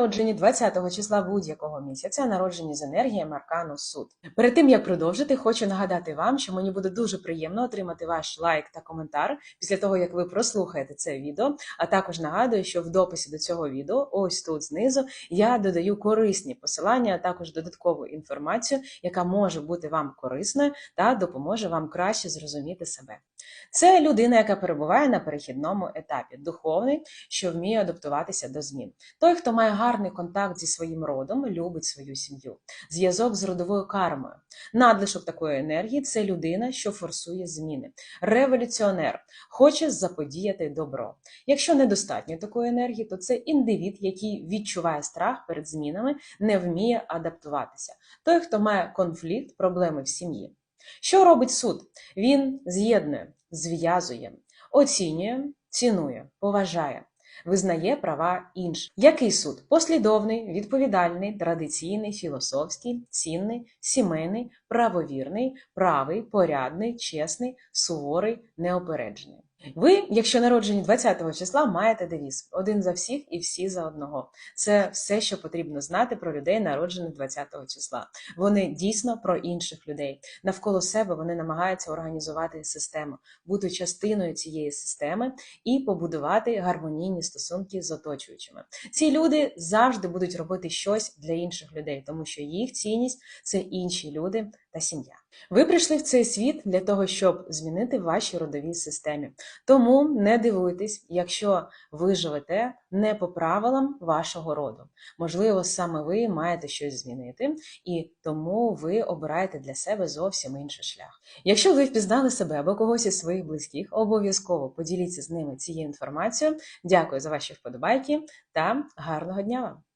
Народжені 20 числа будь-якого місяця, народжені з енергією Аркану Суд. Перед тим як продовжити, хочу нагадати вам, що мені буде дуже приємно отримати ваш лайк та коментар після того, як ви прослухаєте це відео. А також нагадую, що в дописі до цього відео, ось тут знизу, я додаю корисні посилання, а також додаткову інформацію, яка може бути вам корисною та допоможе вам краще зрозуміти себе. Це людина, яка перебуває на перехідному етапі, духовний, що вміє адаптуватися до змін. Той, хто має гарний контакт зі своїм родом, любить свою сім'ю, зв'язок з родовою кармою. Надлишок такої енергії це людина, що форсує зміни. Революціонер хоче заподіяти добро. Якщо недостатньо такої енергії, то це індивід, який відчуває страх перед змінами, не вміє адаптуватися. Той, хто має конфлікт, проблеми в сім'ї. Що робить суд? Він з'єднує, зв'язує, оцінює, цінує, поважає, визнає права інших. Який суд? Послідовний, відповідальний, традиційний, філософський, цінний, сімейний, правовірний, правий, порядний, чесний, суворий, неопереджений. Ви, якщо народжені 20-го числа, маєте девіз один за всіх і всі за одного. Це все, що потрібно знати про людей, народжених 20-го числа. Вони дійсно про інших людей. Навколо себе вони намагаються організувати систему, бути частиною цієї системи і побудувати гармонійні стосунки з оточуючими. Ці люди завжди будуть робити щось для інших людей, тому що їх цінність це інші люди та сім'я. Ви прийшли в цей світ для того, щоб змінити ваші родові системі. Тому не дивуйтесь, якщо ви живете не по правилам вашого роду. Можливо, саме ви маєте щось змінити, і тому ви обираєте для себе зовсім інший шлях. Якщо ви впізнали себе або когось із своїх близьких, обов'язково поділіться з ними цією інформацією. Дякую за ваші вподобайки та гарного дня вам!